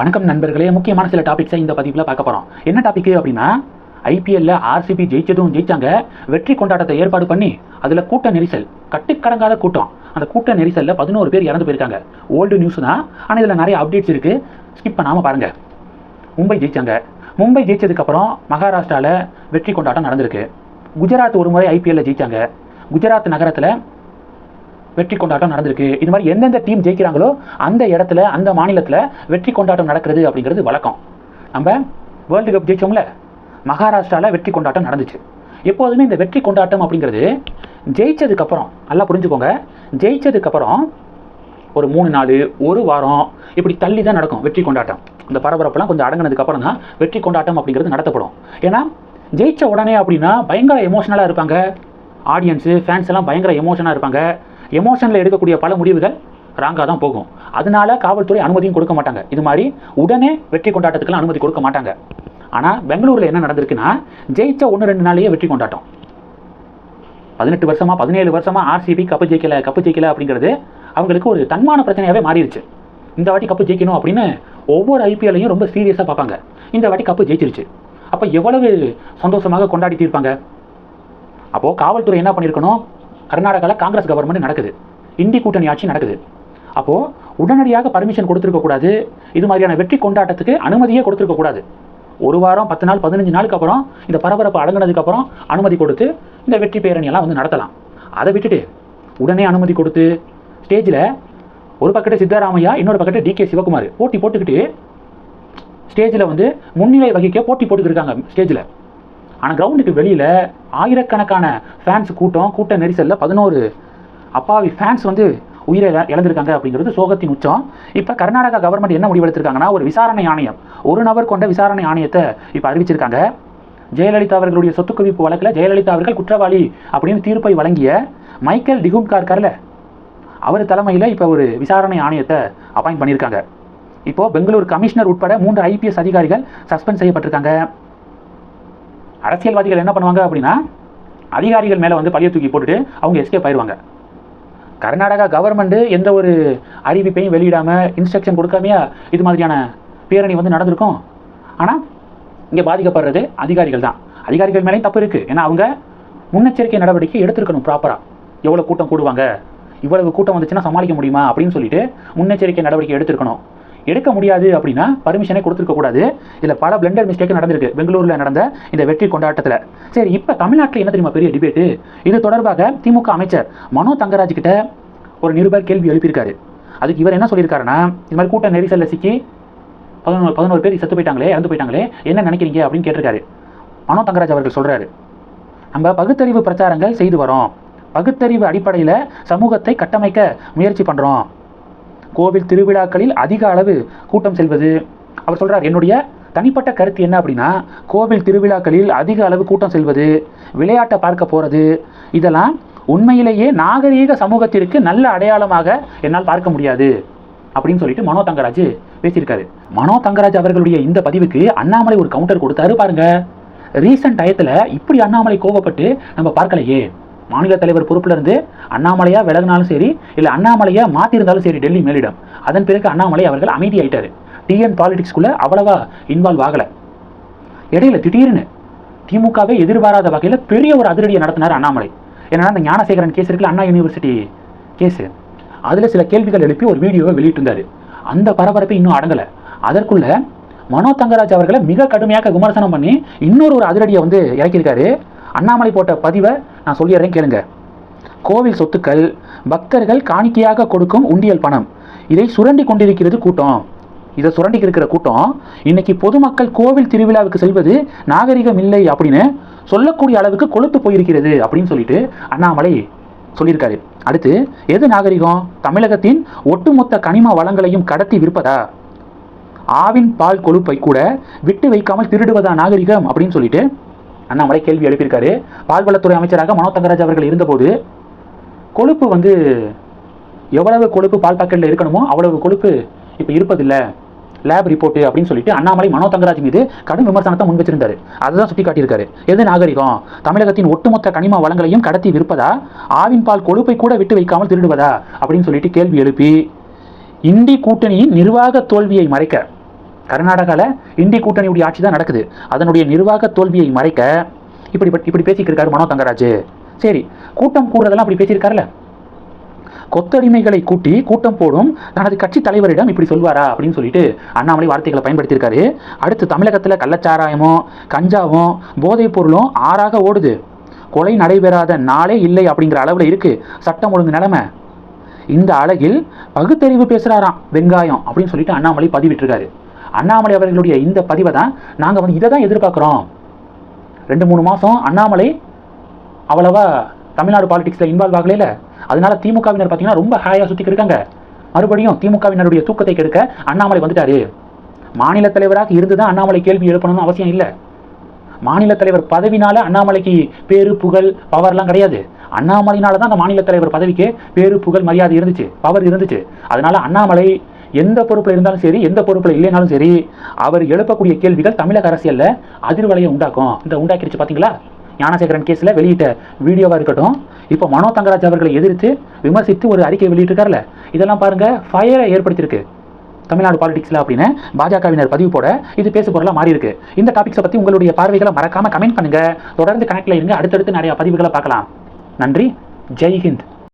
வணக்கம் நண்பர்களே. முக்கியமான சில டாபிக்ஸை இந்த பதிவில் பார்க்க போகிறோம் என்ன டாபிக் அப்படின்னா ஐபிஎல்ல ஆர்சிபி ஜெயிச்சதும் ஜெயிச்சாங்க. வெற்றி கொண்டாட்டத்தை ஏற்பாடு பண்ணி அதில் கூட்ட நெரிசல் கட்டுக்கடங்காத கூட்டம். அந்த கூட்ட நெரிசலில் பதினோரு பேர் இறந்து போயிருக்காங்க. ஓல்டு நியூஸ் தான். ஆனால் இதில் நிறைய அப்டேட்ஸ் இருக்குது ஸ்கிப் பண்ணாமல் பாருங்கள் மும்பை ஜெயிச்சாங்க. மும்பை ஜெயிச்சதுக்கப்புறம் மகாராஷ்டிராவில் வெற்றி கொண்டாட்டம் நடந்திருக்கு. குஜராத் ஒரு முறை ஐபிஎல்ல ஜெயிச்சாங்க. குஜராத் நகரத்தில் வெற்றி கொண்டாட்டம் நடந்திருக்கு. இது மாதிரி எந்தெந்த டீம் ஜெயிக்கிறாங்களோ அந்த இடத்துல அந்த மாநிலத்தில் வெற்றி கொண்டாட்டம் நடக்கிறது அப்படிங்கிறது வழக்கம். நம்ம வேர்ல்டு கப் ஜெயிச்சோம்ல மகாராஷ்டிராவில் வெற்றி கொண்டாட்டம் நடந்துச்சு. எப்போதுமே இந்த வெற்றி கொண்டாட்டம் அப்படிங்கிறது ஜெயிச்சதுக்கப்புறம் நல்லா புரிஞ்சுக்கோங்க ஜெயிச்சதுக்கப்புறம் ஒரு மூணு நாள் ஒரு வாரம் இப்படி தள்ளி தான் நடக்கும் வெற்றி கொண்டாட்டம். இந்த பரபரப்பெல்லாம் கொஞ்சம் அடங்கினதுக்கப்புறம் தான் வெற்றி கொண்டாட்டம் அப்படிங்கிறது நடத்தப்படும். ஏன்னா ஜெயிச்ச உடனே அப்படின்னா பயங்கர எமோஷனலாக இருப்பாங்க. ஆடியன்ஸு ஃபேன்ஸ் எல்லாம் பயங்கர எமோஷனாக இருப்பாங்க. எமோஷனில் எடுக்கக்கூடிய பல முடிவுகள் ராங்காக தான் போகும். அதனால காவல்துறை அனுமதியும் கொடுக்க மாட்டாங்க. இது மாதிரி உடனே வெற்றி கொண்டாட்டத்துக்குலாம் அனுமதி கொடுக்க மாட்டாங்க. ஆனால் பெங்களூரில் என்ன நடந்திருக்குன்னா ஜெயிச்ச ஒன்று ரெண்டு நாளையே வெற்றி கொண்டாட்டம். பதினெட்டு வருஷமா பதினேழு வருஷமா ஆர்சிபி கப்பு ஜெயிக்கல கப்பு ஜெயிக்கல அப்படிங்கிறது அவங்களுக்கு ஒரு தன்மான பிரச்சனையாகவே மாறிடுச்சு இந்த வாட்டி கப்பு ஜெயிக்கணும் அப்படின்னு ஒவ்வொரு ஐபிஎல்லையும் ரொம்ப சீரியஸாக பார்ப்பாங்க. இந்த வாட்டி கப்பு ஜெயிச்சிருச்சு. அப்போ எவ்வளவு சந்தோஷமாக கொண்டாடிட்டு இருப்பாங்க? அப்போது காவல்துறை என்ன பண்ணியிருக்கணும்? கர்நாடகாவில் காங்கிரஸ் கவர்மெண்ட் நடக்குது. இந்தி கூட்டணி ஆட்சி நடக்குது. அப்போது உடனடியாக பர்மிஷன் கொடுத்துருக்கக்கூடாது இது மாதிரியான வெற்றி கொண்டாட்டத்துக்கு அனுமதியே கொடுத்துருக்கக்கூடாது ஒரு வாரம் பத்து நாள் பதினஞ்சு நாளுக்கு அப்புறம் இந்த பரபரப்பு அடங்கினதுக்கு அப்புறம் அனுமதி கொடுத்து இந்த வெற்றி பேரணியெல்லாம் வந்து நடத்தலாம். அதை விட்டுட்டு உடனே அனுமதி கொடுத்து ஸ்டேஜில் ஒரு பக்கத்து சித்தராமையா இன்னொரு பக்கத்து டிகே சிவகுமார் போட்டி போட்டுக்கிட்டு ஸ்டேஜில் வந்து முன்னிலை வகிக்க போட்டி போட்டுக்கிட்டு இருக்காங்க ஸ்டேஜில். ஆனால் கிரவுண்டுக்கு வெளியில் ஆயிரக்கணக்கான ஃபேன்ஸ் கூட்டம் கூட்ட நெரிசலில் பதினோரு அப்பாவி ஃபேன்ஸ் வந்து உயிரை இழந்திருக்காங்க அப்படிங்கிறது சோகத்தின் உச்சம். இப்போ கர்நாடகா கவர்மெண்ட் என்ன முடிவெடுத்திருக்காங்கன்னா ஒரு விசாரணை ஆணையம். ஒரு நபர் கொண்ட விசாரணை ஆணையத்தை இப்போ அறிவிச்சிருக்காங்க. ஜெயலலிதா அவர்களுடைய சொத்து குவிப்பு வழக்கில் ஜெயலலிதா அவர்கள் குற்றவாளி அப்படின்னு தீர்ப்பை வழங்கிய மைக்கேல் டிகும்கார் இருக்கார்ல அவர் தலைமையில் இப்போ ஒரு விசாரணை ஆணையத்தை அப்பாயிண்ட் பண்ணியிருக்காங்க இப்போ பெங்களூர் கமிஷனர் உட்பட மூன்று ஐபிஎஸ் அதிகாரிகள் சஸ்பெண்ட் செய்யப்பட்டிருக்காங்க. அரசியல்வாதிகள் என்ன பண்ணுவாங்க அப்படின்னா அதிகாரிகள் மேலே வந்து பழிய தூக்கி போட்டுட்டு அவங்க எஸ்கேப் ஆயிடுவாங்க கர்நாடகா கவர்மெண்ட்டு எந்த ஒரு அறிவிப்பையும் வெளியிடாமல் இன்ஸ்ட்ரக்ஷன் கொடுக்காமையா இது மாதிரியான பேரணி வந்து நடந்திருக்கும். ஆனால் இங்கே பாதிக்கப்படுறது அதிகாரிகள் தான். அதிகாரிகள் மேலேயும் தப்பு இருக்குது ஏன்னா அவங்க முன்னெச்சரிக்கை நடவடிக்கை எடுத்திருக்கணும் ப்ராப்பராக எவ்வளோ கூட்டம் கூடுவாங்க? இவ்வளவு கூட்டம் வந்துச்சுன்னா சமாளிக்க முடியுமா? அப்படின்னு சொல்லிட்டு முன்னெச்சரிக்கை நடவடிக்கை எடுத்திருக்கணும். எடுக்க முடியாது அப்படின்னா பர்மிஷனே கொடுத்துருக்க கூடாது. இதில் பல பிளண்டர் மிஸ்டேக் நடந்திருக்கு. பெங்களூரில் நடந்த இந்த வெற்றி கொண்டாட்டத்தில். சரி இப்போ தமிழ்நாட்டில் என்ன தெரியுமா பெரிய டிபேட்டு இது தொடர்பாக திமுக அமைச்சர் மனோ தங்கராஜ் கிட்ட ஒரு நிருபர் கேள்வி எழுப்பியிருக்காரு. அதுக்கு இவர் என்ன சொல்லியிருக்காருன்னா இது மாதிரி கூட்ட நெரிசலில் சிக்கி பதினோரு பதினோரு பேர் செத்து போயிட்டாங்களே இறந்து போயிட்டாங்களே என்ன நினைக்கிறீங்க அப்படின்னு கேட்டிருக்காரு. மனோ தங்கராஜ் அவர்கள் சொல்கிறாரு நம்ம பகுத்தறிவு பிரச்சாரங்கள் செய்து வரோம். பகுத்தறிவு அடிப்படையில் சமூகத்தை கட்டமைக்க முயற்சி பண்ணுறோம் கோவில் திருவிழாக்களில் அதிக அளவு கூட்டம் செல்வது. அவர் சொல்கிறார் என்னுடைய தனிப்பட்ட கருத்து என்ன அப்படின்னா கோவில் திருவிழாக்களில் அதிக அளவு கூட்டம் செல்வது விளையாட்டை பார்க்க போகிறது இதெல்லாம் உண்மையிலேயே நாகரீக சமூகத்திற்கு நல்ல அடையாளமாக என்னால் பார்க்க முடியாது. அப்படின்னு சொல்லிட்டு மனோ தங்கராஜ் பேசியிருக்காரு. மனோ தங்கராஜ் அவர்களுடைய இந்த பதிவுக்கு அண்ணாமலை ஒரு கவுண்டர் கொடுத்தாரு பாருங்க. ரீசன்ட் டயத்தில் இப்படி அண்ணாமலை கோவப்பட்டு நம்ம பார்க்கலையே. மாநில தலைவர் பொறுப்புல இருந்து அண்ணாமலையா விலகினாலும் சரி இல்லை அண்ணாமலையா மாத்திருந்தாலும் சரி டெல்லி மேலிடம். அதன் பிறகு அண்ணாமலை அவர்கள் அமைதியாயிட்டாரு. டிஎன் பாலிடிக்ஸ்குள்ள அவ்வளவா இன்வால்வ் ஆகலை. இடையில திடீர்னு திமுகவே எதிர்பாராத வகையில் பெரிய ஒரு அதிரடியை நடத்தினார் அண்ணாமலை. ஏன்னா அந்த ஞானசேகரன் கேஸ் இருக்குல்ல அண்ணா யூனிவர்சிட்டி கேஸு அதில் சில கேள்விகள் எழுப்பி ஒரு வீடியோவை வெளியிட்டிருந்தாரு. அந்த பரபரப்பு இன்னும் அடங்கலை. அதற்குள்ள மனோ தங்கராஜ் அவர்களை மிக கடுமையாக விமர்சனம் பண்ணி இன்னொரு ஒரு அதிரடியை வந்து இறக்கியிருக்காரு. அண்ணாமலை போட்ட பதிவை நான் சொல்லிடுறேன் கேளுங்க. கோவில் சொத்துக்கள் பக்தர்கள் காணிக்கையாக கொடுக்கும் உண்டியல் பணம். இதை சுரண்டி கொண்டிருக்கிறது கூட்டம். இதை சுரண்டி இருக்கிற கூட்டம் இன்னைக்கு பொதுமக்கள் கோவில் திருவிழாவுக்கு செல்வது நாகரிகம் இல்லை அப்படின்னு சொல்லக்கூடிய அளவுக்கு கொழுத்து போயிருக்கிறது அப்படின்னு சொல்லிட்டு அண்ணாமலை சொல்லியிருக்காரு. அடுத்து எது நாகரிகம்? தமிழகத்தின் ஒட்டுமொத்த கனிம வளங்களையும் கடத்தி விற்பதா? ஆவின் பால் கொழுப்பை கூட விட்டு வைக்காமல் திருடுவதா நாகரிகம் அப்படின்னு சொல்லிட்டு அண்ணாமலை கேள்வி எழுப்பியிருக்காரு. பால்வளத்துறை அமைச்சராக மனோ தங்கராஜ் அவர்கள் இருந்தபோது கொழுப்பு வந்து எவ்வளவு கொழுப்பு பால் பாக்கெட்டில் இருக்கணுமோ அவ்வளவு கொழுப்பு இப்போ இருப்பதில்ல. லேப் ரிப்போர்ட் அப்படின்னு சொல்லிட்டு அண்ணாமலை மனோ தங்கராஜ் மீது கடும் விமர்சனத்தை முன் வச்சிருந்தாரு. அதுதான் சுட்டி காட்டியிருக்காரு எது நாகரிகம்? தமிழகத்தின் ஒட்டுமொத்த கனிம வளங்களையும் கடத்தி விற்பதா? ஆவின் பால் கொழுப்பை கூட விட்டு வைக்காமல் திருடுவதா? அப்படின்னு சொல்லிட்டு கேள்வி எழுப்பி இந்தி கூட்டணியின் நிர்வாக தோல்வியை மறைக்க கர்நாடகாவில் இந்தி கூட்டணியுடைய ஆட்சி தான் நடக்குது. அதனுடைய நிர்வாக தோல்வியை மறைக்க இப்படி இப்படி பேசிக்கிட்டு இருக்காரு மனோ தங்கராஜ். சரி கூட்டம் கூடுறதெல்லாம் அப்படி பேசியிருக்காருல்ல? கொத்தடிமைகளை கூட்டி கூட்டம் போடும் தனது கட்சி தலைவரிடம் இப்படி சொல்வாரா அப்படின்னு சொல்லிட்டு அண்ணாமலை வார்த்தைகளை பயன்படுத்தியிருக்காரு. அடுத்து தமிழகத்தில் கள்ளச்சாராயமும் கஞ்சாவும் போதைப் பொருளும் ஆறாக ஓடுது. கொலை நடைபெறாத நாளே இல்லை அப்படிங்கிற அளவில் இருக்கு சட்டம் ஒழுங்கு நிலைமை. இந்த அழகில் பகுத்தறிவு பேசுகிறாராம் வெங்காயம் அப்படின்னு சொல்லிட்டு அண்ணாமலை பதிவிட்டிருக்காரு. அண்ணாமலை அவர்களுடைய இந்த பதிவை தான் நாங்கள் வந்து இதை தான் எதிர்பார்க்குறோம். ரெண்டு மூணு மாதம் அண்ணாமலை அவ்வளவா தமிழ்நாடு பாலிடிக்ஸில் இன்வால்வ் ஆகலை அதனால திமுகவினர் பார்த்தீங்கன்னா ரொம்ப ஹாயாக சுற்றிக்கிட்டு இருக்காங்க. மறுபடியும் திமுகவினருடைய தூக்கத்தை கெடுக்க அண்ணாமலை வந்துட்டாரு. மாநில தலைவராக இருந்து தான் அண்ணாமலை கேள்வி எழுப்பணும்னு அவசியம் இல்லை. மாநில தலைவர் பதவினால அண்ணாமலைக்கு பேரு புகழ் பவர்லாம் கிடையாது. அண்ணாமலையினால தான் அந்த மாநில தலைவர் பதவிக்கு பேரு புகழ் மரியாதை இருந்துச்சு பவர் இருந்துச்சு. அதனால அண்ணாமலை எந்த பொறுப்பில் இருந்தாலும் சரி எந்த பொறுப்பில் இல்லைனாலும் சரி அவர் எழுப்பக்கூடிய கேள்விகள் தமிழக அரசியலில் அதிர்வலையை உண்டாக்கும். இந்த உண்டாக்கிடுச்சு பார்த்தீங்களா ஞானசேகரன் கேஸில் வெளியிட்ட வீடியோவாக இருக்கட்டும். இப்போ மனோ தங்கராஜ் அவர்களை எதிர்த்து விமர்சித்து ஒரு அறிக்கை வெளியிட்டிருக்காருல இதெல்லாம் பாருங்கள் ஃபயரை ஏற்படுத்தியிருக்கு. தமிழ்நாடு பாலிடிக்ஸில் அப்படின்னு பாஜகவினர் பதிவு போட இது பேசு பொருளாக மாறி இருக்கு இந்த டாபிக்ஸை பற்றி உங்களுடைய பார்வைகளை மறக்காமல் கமெண்ட் பண்ணுங்கள் தொடர்ந்து கனெக்டில் இருங்க. அடுத்தடுத்து நிறையா பதிவுகளை பார்க்கலாம். நன்றி. ஜெய் ஹிந்த்.